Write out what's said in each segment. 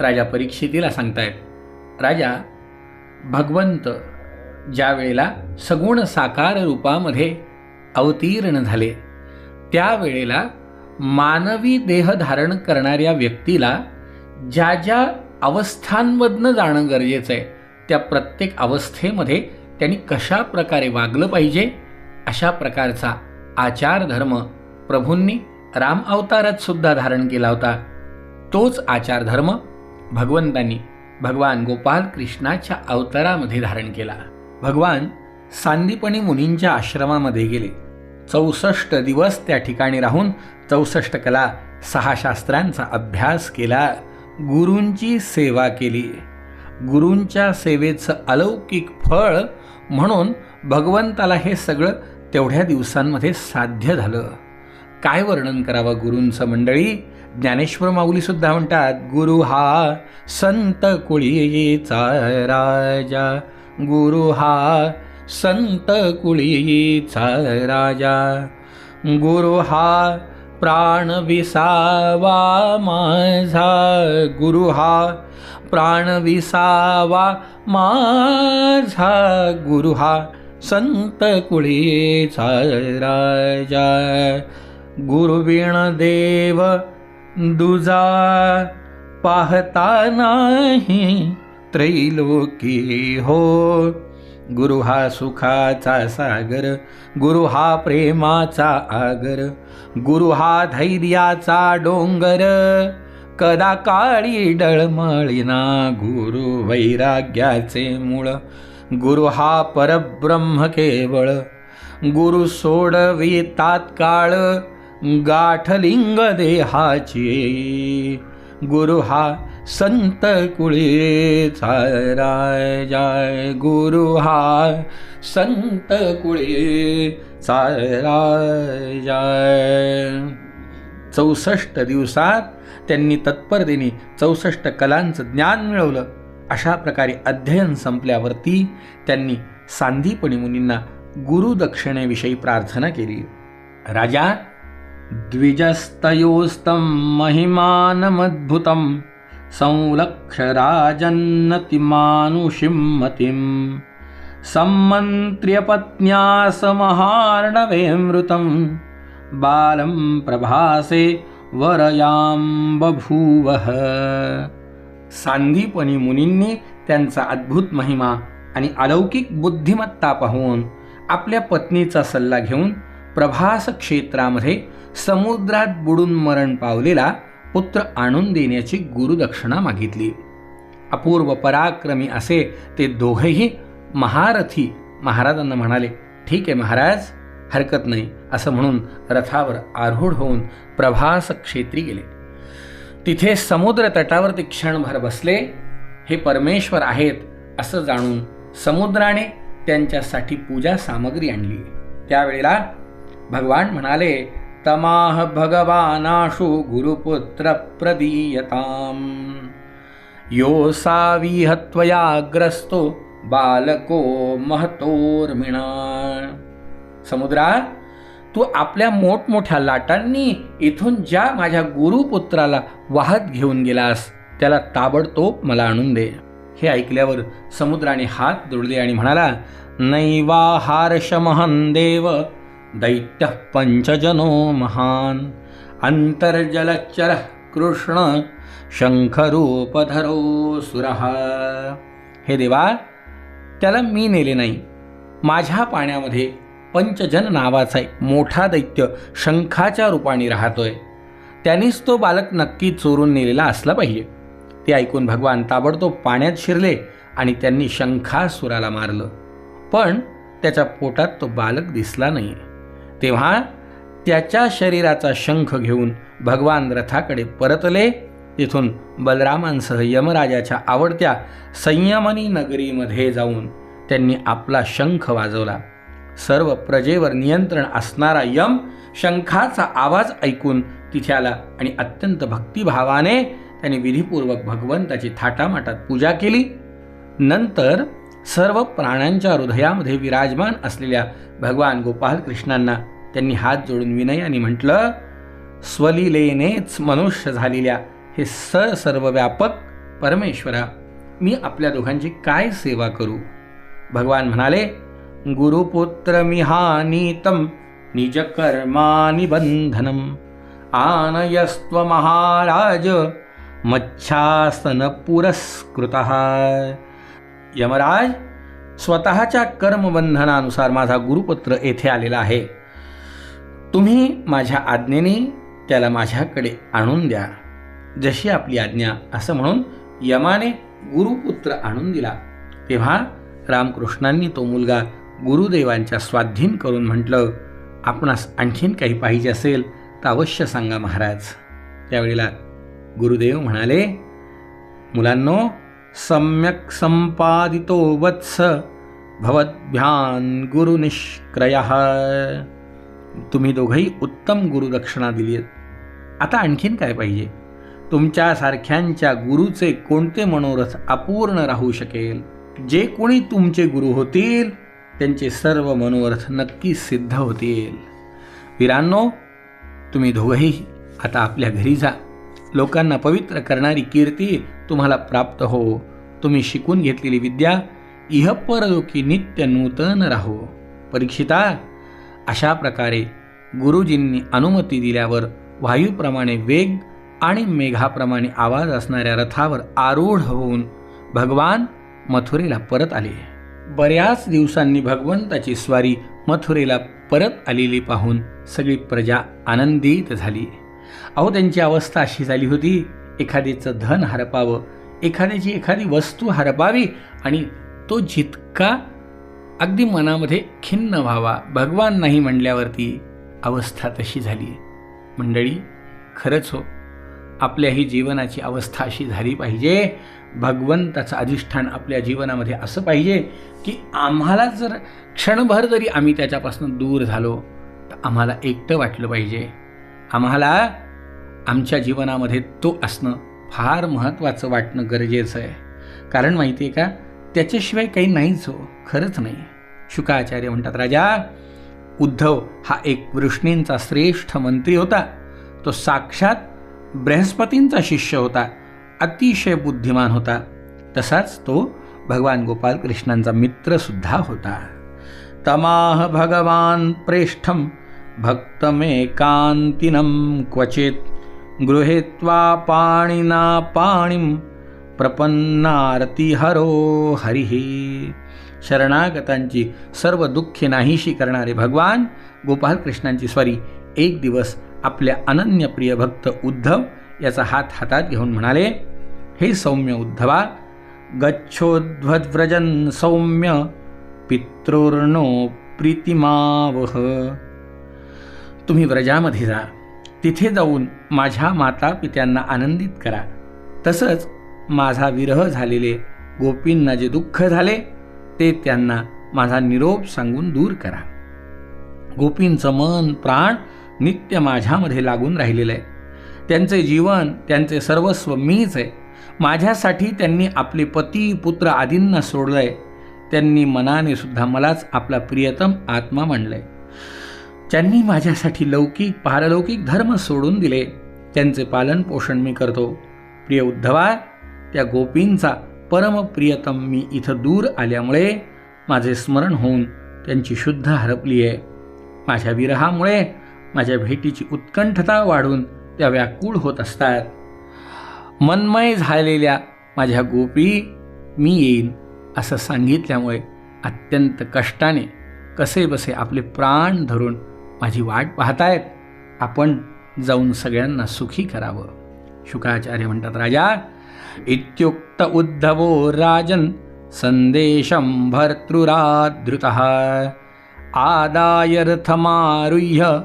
राजा परीक्षितीला सांगतायत राजा भगवंत ज्या वेळेला सगुण साकार रूपामध्ये अवतीर्ण झाले त्यावेळेला मानवी देह धारण करणाऱ्या व्यक्तीला ज्या ज्या अवस्थांमधनं जाणं गरजेचं आहे त्या प्रत्येक अवस्थेमध्ये त्यांनी कशा प्रकारे वागलं पाहिजे अशा प्रकारचा आचार धर्म प्रभूंनी राम अवतारात सुद्धा धारण केला होता. तोच आचारधर्म भगवंतांनी भगवान गोपाल कृष्णाच्या अवतारामध्ये धारण केला. भगवान सांदीपणी मुनींच्या आश्रमामध्ये गेले. चौसष्ट दिवस त्या ठिकाणी राहून चौसष्ट कला सहा शास्त्रांचा अभ्यास केला. गुरूंची सेवा केली. गुरूंच्या सेवेचं अलौकिक फळ म्हणून भगवंताला हे सगळं तेवढ्या दिवसांमध्ये साध्य झालं. काय वर्णन करावं गुरूंचं मंडळी? ज्ञानेश्वर माऊलीसुद्धा म्हणतात गुरु हा संत कुळीचा राजा. गुरु हा संत कुळीचा राजा. गुरु हा प्राण विसावा माझा. गुरु हा प्राण विसावा माझा. गुरु हा संत कुळीचा राजा. गुरुविण देव दुजा पाहता नाही त्रैलोकी हो. गुरु हा सुखाचा सागर गुरु हा प्रेमाचा आगर गुरु हा धैर्याचा डोंगर. कदा काळी डळमळीना गुरु वैराग्याचे मूळ. गुरु हा परब्रह्म केवळ गुरु सोडवी तात्काळ. गाठलिंग देहाची गुरु हा संत कुळीचा राजा गुरु हा संत कुळीचा राजा चौसष्ट दिवसात त्यांनी तत्परतेने चौसष्ट कलांचं ज्ञान मिळवलं. अशा प्रकारे अध्ययन संपल्यावरती त्यांनी सांदीपणी मुनींना गुरुदक्षिणेविषयी प्रार्थना केली. राजा द्विजस्तयोस्तं महिमानमद्भुतं संलक्ष्यराजन्नतिमानुषिं मतिं सम्मन्त्र्यपत्न्या समहार्णवेमृतं बालं प्रभासे वरयां बभूवः सांदीपणी मुनींनी त्यांचा अद्भुत महिमा आणि अलौकिक बुद्धिमत्ता पाहून आपल्या पत्नीचा सल्ला घेऊन प्रभास क्षेत्रामध्ये समुद्रात बुडून मरण पावलेला पुत्र आणून देण्याची गुरुदक्षिणा मागितली. अपूर्व पराक्रमी असे ते दोघेही महारथी महाराजांना म्हणाले ठीक आहे महाराज हरकत नाही असं म्हणून रथावर आरूढ होऊन प्रभास क्षेत्री गेले. तिथे समुद्र तटावर ते क्षणभर बसले हे परमेश्वर आहेत असं जाणून समुद्राने त्यांच्यासाठी पूजा सामग्री आणली. त्यावेळेला भगवान म्हणाले तमाह भगवानाशु गुरुपुत्र प्रदीयताम। यो साविहत्वयाग्रस्तो बालको महतोर्मिणा। समुद्रा तू आपल्या मोठमोठ्या लाटांनी इथून ज्या माझ्या गुरुपुत्राला वाहत घेऊन गेलास त्याला ताबडतोब मला आणून दे. हे ऐकल्यावर समुद्राने हात जोडले आणि म्हणाला नैवा हार्षमहन देव दैत्य पंचजनो महान। अंतर्जलचर कृष्ण शंखरूपधरो सुरः। हे देवा त्याला मी नेले नाही. माझ्या पाण्यामध्ये पंचजन नावाचा एक मोठा दैत्य शंखाच्या रूपाने राहतोय. त्यानेच तो बालक नक्की चोरून नेलेला असला पाहिजे. ते ऐकून भगवान ताबडतोब पाण्यात शिरले आणि त्यांनी शंखासुराला मारलं. पण त्याच्या पोटात तो बालक दिसला नाही तेव्हा त्याच्या शरीराचा शंख घेऊन भगवान रथाकडे परतले. तिथून बलरामांसह यमराजाच्या आवडत्या संयमनी नगरीमध्ये जाऊन त्यांनी आपला शंख वाजवला. सर्व प्रजेवर नियंत्रण असणारा यम शंखाचा आवाज ऐकून तिथे आला आणि अत्यंत भक्तिभावाने त्याने विधीपूर्वक भगवंताची थाटामाटात पूजा केली. नंतर सर्व प्राण्यांच्या हृदयामध्ये विराजमान असलेल्या भगवान गोपाल कृष्णांना त्यांनी हात जोडून विनयाने म्हटलं स्वलिलेनेच मनुष्य झालेल्या हे स सर्वव्यापक परमेश्वरा मी आपल्या दोघांची काय सेवा करू? भगवान म्हणाले गुरुपुत्र मिहानीतम निजकर्मानि बंधनम आनयस्त्व महाराज मच्छासन पुरस्कृत यमराज स्वतःच्या कर्मबंधनानुसार माझा गुरुपुत्र येथे आलेला आहे. तुम्ही माझ्या आज्ञेने त्याला माझ्याकडे आणून द्या. जशी आपली आज्ञा असं म्हणून यमाने गुरुपुत्र आणून दिला. तेव्हा रामकृष्णांनी तो मुलगा गुरुदेवांच्या स्वाधीन करून म्हटलं आपणास आणखीन काही पाहिजे असेल तर अवश्य सांगा महाराज. त्यावेळेला गुरुदेव म्हणाले मुलांनो सम्यक् संपादितो वत्स भवद्भ्यान गुरुनिष्क्रय। तुम्ही दोघंही उत्तम गुरुदक्षिणा दिली आहेत आता आणखीन काय पाहिजे? तुमच्यासारख्यांच्या गुरुचे कोणते मनोरथ अपूर्ण राहू शकेल? जे कोणी तुमचे गुरु होतील त्यांचे सर्व मनोरथ नक्की सिद्ध होतील. वीरांनो तुम्ही दोघंही आता आपल्या घरी जा. लोकांना पवित्र करणारी कीर्ती तुम्हाला प्राप्त हो. तुम्ही शिकून घेतलेली विद्या इहपरलोकी नित्य नूतन राहो. परीक्षिता अशा प्रकारे गुरुजींनी अनुमती दिल्यावर वायूप्रमाणे वेग आणि मेघाप्रमाणे आवाज असणाऱ्या रथावर आरूढ होऊन भगवान मथुरेला परत आले. बऱ्याच दिवसांनी भगवंताची स्वारी मथुरेला परत आलेली पाहून सगळी प्रजा आनंदित झाली. अहो त्यांची अवस्था अशी झाली होती एखाद्याचं धन हरपावं एखाद्याची एखादी वस्तू हरपावी आणि तो जितका अगदी मनामध्ये खिन्न व्हावा भगवान नाही म्हणल्यावरती अवस्था तशी झाली. मंडळी खरंच हो आपल्याही जीवनाची अवस्था अशी झाली पाहिजे. भगवंताचं अधिष्ठान आपल्या जीवनामध्ये असं पाहिजे की आम्हाला जर क्षणभर जरी आम्ही त्याच्यापासून दूर झालो तर आम्हाला एकटं वाटलं पाहिजे. आम्हाला आमच्या जीवनामध्ये तो असणं फार महत्त्वाचं वाटणं गरजेचं आहे. कारण माहिती आहे का त्याच्याशिवाय काही नाहीच हो खरंच नाही. शुकाचार्य म्हणतात राजा उद्धव हा एक वृष्णींचा श्रेष्ठ मंत्री होता. तो साक्षात बृहस्पतींचा शिष्य होता अतिशय बुद्धिमान होता. तसाच तो भगवान गोपाल कृष्णांचा मित्रसुद्धा होता. तमाह भगवान प्रेष्ठम भक्तमेकांतिनं क्वचित् गृहीत्वा पाणिना पाणिं प्रपन्नारती हरो। शरणागतांची सर्व दुःखे नाहीशी करणारे भगवान गोपालकृष्णांची स्वारी एक दिवस आपल्या अनन्यप्रिय भक्त उद्धव याचा हात हातात घेऊन म्हणाले हे सौम्य उद्धवा गच्छोध्वद्व्रजन सौम्य पितृर्णो प्रीतिमावह। तुम्ही व्रजामध्ये जा. तिथे जाऊन माझ्या माता पित्यांना आनंदित करा. तसंच माझा विरह झालेले गोपींना जे दुःख झाले ते त्यांना माझा निरोप सांगून दूर करा. गोपींचं मन प्राण नित्य माझ्यामध्ये लागून राहिलेलं आहे. त्यांचे जीवन त्यांचे सर्वस्व मीच आहे. माझ्यासाठी त्यांनी आपले पती पुत्र आदींना सोडलं आहे त्यांनी मनाने सुद्धा मलाच आपला प्रियतम आत्मा मानलंय. ज्यांनी माझ्यासाठी लौकिक पारलौकिक धर्म सोडून दिले. त्यांचे पालन पोषण मी करतो. प्रिय उद्धवा त्या गोपींचा परमप्रियतम मी इथं दूर आल्यामुळे माझे स्मरण होऊन त्यांची शुद्ध हरपली आहे. माझ्या विरहामुळे माझ्या भेटीची उत्कंठता वाढून त्या व्याकुळ होत असतात. मनमय झालेल्या माझ्या गोपी मी येईन असं सांगितल्यामुळे अत्यंत कष्टाने कसे बसे आपले प्राण धरून माझी वाट पाहतायत. आपण जाऊन सगळ्यांना सुखी करावं. शुकाचार्य म्हणतात राजा इत्युक्त उद्धवो राजन संदेशं भर्तृरादृत। आदाय रथमारुह्य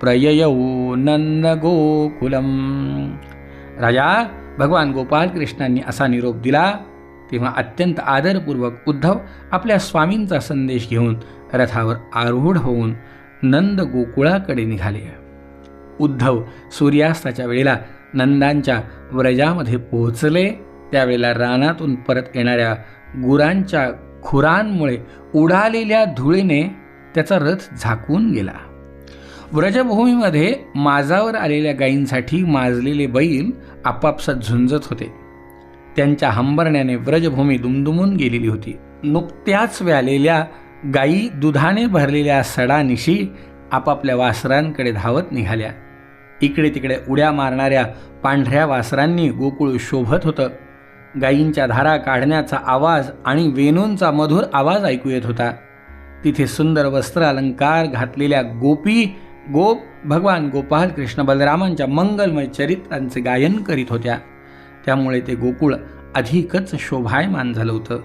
प्रययौ नंदगोकुलम राजा भगवान गोपालकृष्णांनी असा निरोप दिला तेव्हा अत्यंत आदरपूर्वक उद्धव आपल्या स्वामींचा संदेश घेऊन रथावर आरूढ होऊन नंद गोकुळाकडे निघाले. उद्धव सूर्यास्ताच्या वेळेला नंदांच्या व्रजामध्ये पोहोचले. त्यावेळेला रानातून परत येणाऱ्या गुरांच्या खुरांमुळे उडालेल्या धुळीने त्याचा रथ झाकून गेला. व्रजभूमीमध्ये माजावर आलेल्या गायींसाठी माजलेले बैल आपापसात झुंजत होते. त्यांच्या हंबरण्याने व्रजभूमी दुमदुमून गेलेली होती. नुकत्याच व्यालेल्या गायी दुधाने भरलेल्या सडानिशी आपापल्या वासरांकडे धावत निघाल्या. इकडे तिकडे उड्या मारणाऱ्या पांढऱ्या वासरांनी गोकुळ शोभत होतं. गायींच्या धारा काढण्याचा आवाज आणि वेणूंचा मधुर आवाज ऐकू येत होता. तिथे सुंदर वस्त्र अलंकार घातलेल्या गोपी गोप भगवान गोपाल कृष्ण बलरामांच्या मंगलमय चरित्रांचे गायन करीत होत्या. त्यामुळे ते गोकुळ अधिकच शोभायमान झालं होतं.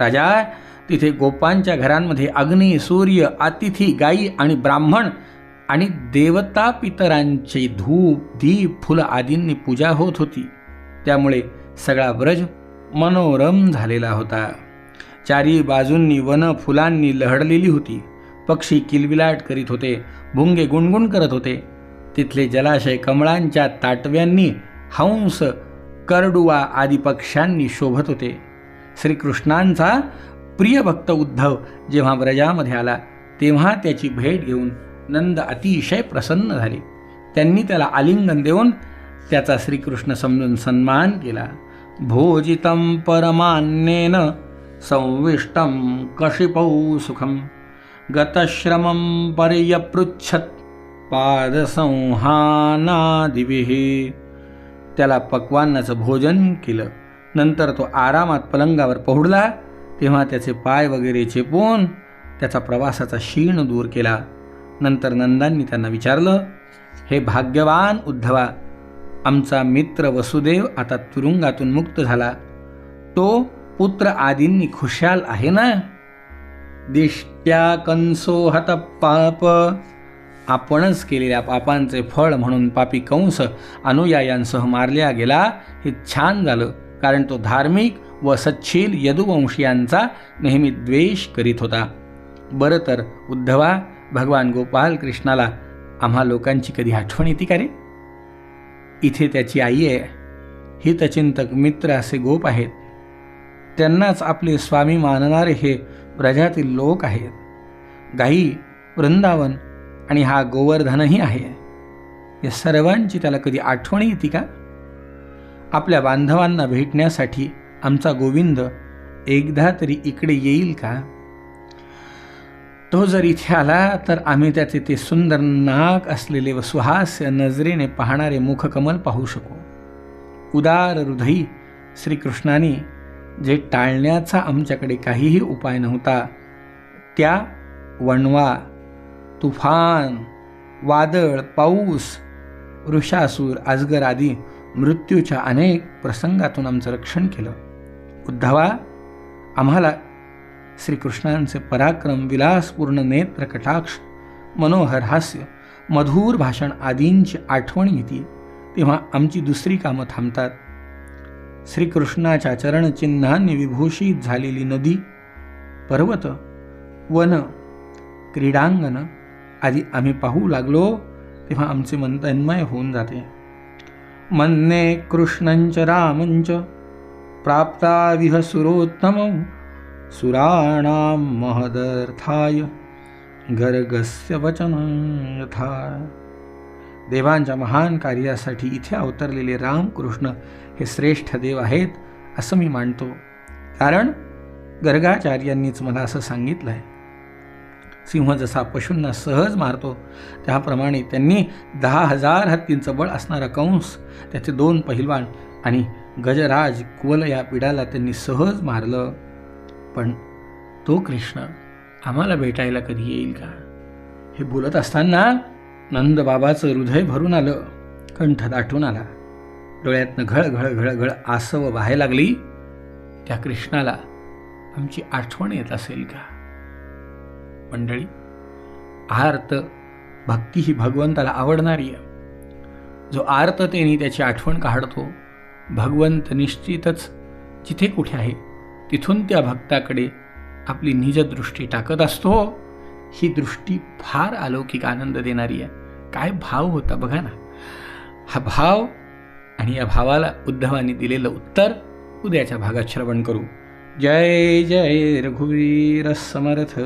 राजा तिथे गोपांच्या घरांमध्ये अग्नी सूर्य अतिथी गायी आणि ब्राह्मण आणि देवता पितरांचे धूप दीप फुलं आदींनी पूजा होत होती. त्यामुळे सगळा ब्रज मनोरम झालेला होता. चारी बाजूंनी वन फुलांनी लहडलेली होती. पक्षी किलबिलाट करीत होते भुंगे गुणगुण करत होते. तिथले जलाशय कमळांच्या ताटव्यांनी हंस करडुवा आदी पक्ष्यांनी शोभत होते. श्रीकृष्णांचा प्रिय भक्त उद्धव जेव्हा व्रजामध्ये आला तेव्हा त्याची भेट घेऊन नंद अतिशय प्रसन्न झाले. त्यांनी त्याला आलिंगन देऊन त्याचा श्रीकृष्ण समजून सन्मान केला. भोजितं परमान्येन संविष्टं कशिपौ सुखं गतश्रमं पर्यपृच्छत् पादसंहानादिभिः। त्याला पक्वान्नाचं भोजन केलं. नंतर तो आरामात पलंगावर पहुडला. तेव्हा त्याचे पाय वगैरे चेपून त्याचा प्रवासाचा क्षीण दूर केला. नंतर नंदांनी त्यांना विचारलं हे भाग्यवान उद्धवा आमचा मित्र वसुदेव आता तुरुंगातून मुक्त झाला. तो पुत्र आदींनी खुशाल आहे ना? दिष्ट्या कंसो हत पाप. आपणच केलेल्या पापांचे फळ म्हणून पापी कंस अनुयायांसह मारल्या गेला. हे छान झालं कारण तो धार्मिक व सच्छील यदुवंशीयांचा नेहमी द्वेष करीत होता. बरं तर उद्धवा भगवान गोपाल कृष्णाला आम्हा लोकांची कधी आठवण येते का रे? इथे त्याची आई आहे. हितचिंतक मित्र असे गोप आहेत. त्यांनाच आपले स्वामी मानणारे हे प्रजातील लोक आहेत. गाई वृंदावन आणि हा गोवर्धनही आहे. या सर्वांची त्याला कधी आठवण येते का? आपल्या बांधवांना भेटण्यासाठी आमचा गोविंद एकदा तरी इकडे येईल का? तो जर इथे आला तर आम्ही त्याचे ते सुंदर नाक असलेले व सुहास्य नजरेने पाहणारे मुखकमल पाहू शकू. उदार हृदयी श्रीकृष्णाने जे टाळण्याचा आमच्याकडे काहीही उपाय नव्हता त्या वणवा तुफान वादळ पाऊस वृषासूर आजगर आदी मृत्यूच्या अनेक प्रसंगातून आमचं रक्षण केलं. उद्धवा आम्हाला श्रीकृष्णांचे पराक्रम विलासपूर्ण नेत्र कटाक्ष मनोहर हास्य मधुर भाषण आदींची आठवण येते तेव्हा आमची दुसरी कामं थांबतात. श्रीकृष्णाच्या चरणचिन्हांनी विभूषित झालेली नदी पर्वत वन क्रीडांगण आदी आम्ही पाहू लागलो तेव्हा आमचे मन तन्मय होऊन जाते. मन्ने कृष्णंच रामंच प्राप्ताविह सुरोत्तमं। सुराणां महदर्थाय गर्गस्य वचन यथा। देवांच्या महान कार्यासाठी इथे अवतरलेले रामकृष्ण हे श्रेष्ठ देव आहेत असं मी मानतो. कारण गर्गाचार्यांनीच मला असं सांगितलं आहे सिंह जसा पशूंना सहज मारतो त्याप्रमाणे त्यांनी दहा हजार हत्तींचं बळ असणारा कंस त्याचे दोन पहिलवान आणि गजराज कुवल या पिडाला त्यांनी सहज मारलं. पण तो कृष्ण आम्हाला भेटायला कधी येईल का? हे बोलत असताना नंदबाबाचं हृदय भरून आलं. कंठ दाटून आला. डोळ्यातनं घळ घळ घळ घळ आसव व्हायला लागली. त्या कृष्णाला आमची आठवण येत असेल का? मंडळी आर्त भक्ती ही भगवंताला आवडणारी आहे. जो आर्ततेने त्याची आठवण काढतो भगवंत निश्चितच जिथे कुठे आहे तिथून त्या भक्ताकडे आपली निजदृष्टी टाकत असतो. ही दृष्टी फार अलौकिक आनंद देणारी आहे. काय भाव होता बघा ना. हा भाव आणि या भावाला उद्धवाने दिलेलं उत्तर उद्याच्या भागात श्रवण करू. जय जय रघुवीर समर्थ.